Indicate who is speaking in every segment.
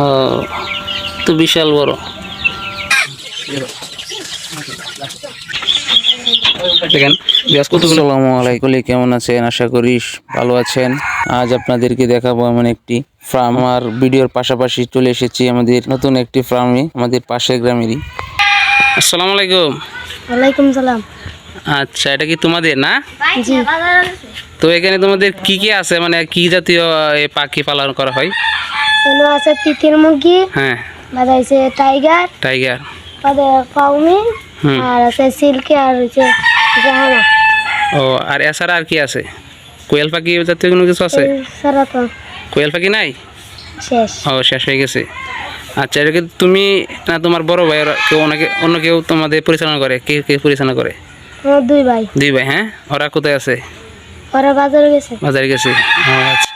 Speaker 1: ও তো বিশাল বড়। দেখেন আসসালামু আলাইকুম কেমন আছেন? আশা করি ভালো আছেন। আজ আপনাদেরকে দেখাবো এমন একটি ফার্ম। আর ভিডিওর পাশাপাশি চলে এসেছি আমাদের নতুন একটি ফার্মে আমাদের পাশের গ্রামেরই। আসসালামু আলাইকুম।
Speaker 2: ওয়ালাইকুম সালাম।
Speaker 1: আচ্ছা এটা কি তোমাদের না?
Speaker 2: জি।
Speaker 1: তো এখানে তোমাদের কি কি আছে? মানে কি জাতীয় পাখি পালন করা হয়?
Speaker 2: আছে তিতির মুরগি
Speaker 1: হ্যাঁ।
Speaker 2: বাদে আছে টাইগার
Speaker 1: টাইগার।
Speaker 2: বাদে আর আছে সিল্কি আর হচ্ছে জাহানা
Speaker 1: ও আর এছাড়া আর কি আছে? কোয়েল পাখি জাতীয় কোনো কিছু আছে?
Speaker 2: সারা তো
Speaker 1: কোয়েল পাখি নাই?
Speaker 2: শেষ।
Speaker 1: ও শেষ হয়ে গেছে। আচ্ছা এটা কি তুমি না তোমার বড় ভাই কেউ অনেকে অন্য কেউ তোমাদের পরিচালনা করে? কে কে পরিচালনা করে?
Speaker 2: দুই ভাই।
Speaker 1: দুই ভাই হ্যাঁ? ওরা কোথায় আছে?
Speaker 2: ওরা বাজারে গেছে।
Speaker 1: বাজারে গেছে। আচ্ছা।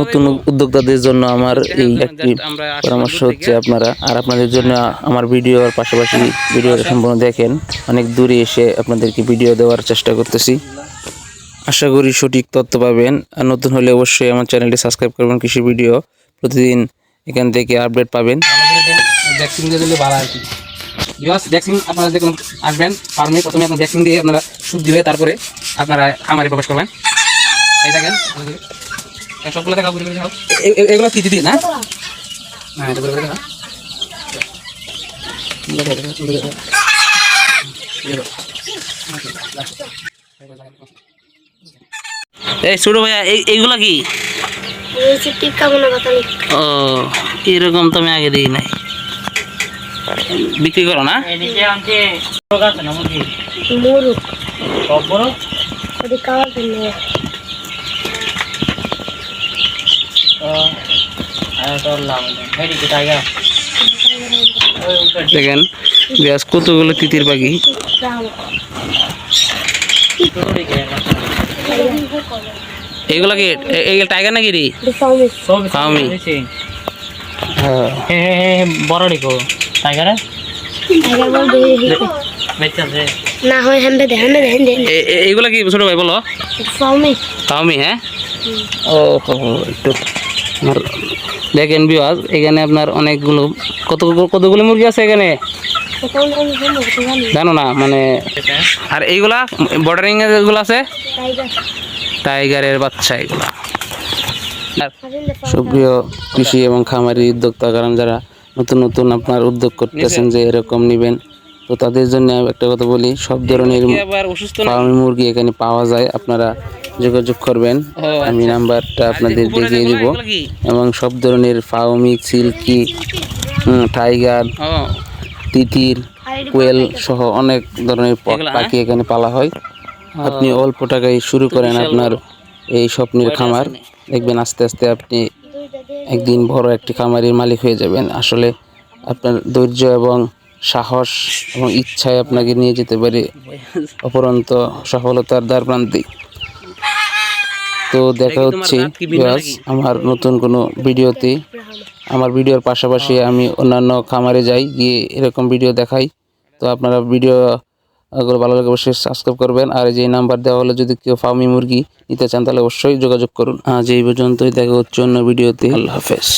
Speaker 1: নতুন উদ্যোক্তাদের জন্য আমার এই একটি পরামর্শ হচ্ছে আপনারা আর আপনাদের জন্য আমার ভিডিওর পাশাপাশি ভিডিওটা সম্পূর্ণ দেখেন। অনেক দূরে এসে আপনাদেরকে ভিডিও দেওয়ার চেষ্টা করতেছি। আশা করি সঠিক তথ্য পাবেন। আর নতুন হলে অবশ্যই আমার চ্যানেলটি সাবস্ক্রাইব করবেন কৃষি ভিডিও। প্রতিদিন এখান থেকে আপডেট পাবেন। ভ্যাকসিন আপনারা দেখুন আসবেন ফার্মে প্রথমে আপনার ভ্যাকসিন দিয়ে আপনারা সুদ দিবে তারপরে আপনারা খামারে প্রবেশ করবেন। এই দেখেন সবগুলো দেখাও ঘুরে ঘুরে এগুলো কি দিদি না? হ্যাঁ এটা ঘুরে দেখাও। এই দেখো। ছোট ভাইয়া এই এইগুলা কি? ও এরকম তো আমি আগে দিই নাই। বিক্রি করো না?
Speaker 2: খাওয়ার জন্য
Speaker 1: দেখেন ব্যাস কতগুলো তিতির পাখি এগুলো কি এ- এই টাইগার নাকি রে হ্যাঁ
Speaker 3: বড় ডিকো টাইগার
Speaker 2: না হয় হ্যাম্বে দে হ্যাম্বে দে হ্যাম্বে
Speaker 1: এ- এ- এইগুলা কি ছোট ভাই বলো?
Speaker 2: ফাউমি
Speaker 1: ফাউমি হ্যাঁ? ও একটু আমার দেখেন বিওয়াজ এখানে আপনার অনেকগুলো কত কতগুলো মুরগি আছে এখানে?
Speaker 2: জানি
Speaker 1: না মানে আর এইগুলা বর্ডারিং এগুলো আছে? টাইগারের বাচ্চা এগুলা। আর সুপ্রিয় কৃষি এবং খামারি উদ্যোক্তা কারণ যারা নতুন নতুন আপনার উদ্যোগ করতেছেন যে এরকম নেবেন তো তাদের জন্য আমি একটা কথা বলি সব ধরনের ফার্মি মুরগি এখানে পাওয়া যায় আপনারা যোগাযোগ করবেন। আমি নাম্বারটা আপনাদের দেখিয়ে দিব। এবং সব ধরনের ফার্মি সিল্কি টাইগার তিতির কোয়েল সহ অনেক ধরনের পাখি এখানে পালা হয়। আপনি অল্প টাকায় শুরু করেন আপনার এই স্বপ্নের খামার। দেখবেন আস্তে আস্তে আপনি একদিন বড় একটি খামারের মালিক হয়ে যাবেন। আসলে আপনার ধৈর্য এবং সাহস এবং ইচ্ছায় আপনাকে নিয়ে যেতে পারে। অপরন্ত সফলতার দ্বার প্রান্তে। তো দেখা হচ্ছে আমার নতুন কোনো ভিডিওতে। আমার ভিডিওর পাশাপাশি আমি অন্যান্য খামারে যাই গিয়ে এরকম ভিডিও দেখাই। তো আপনারা ভিডিও গুলো ভালো লাগে অবশ্যই সাবস্ক্রাইব করবেন। আর যে নাম্বার দেওয়া হলে যদি কেউ ফার্মি মুরগি নিতে চান তাহলে অবশ্যই যোগাযোগ করুন। আজ এই পর্যন্তই দেখা হচ্ছে অন্য ভিডিওতে। আল্লাহ হাফেজ।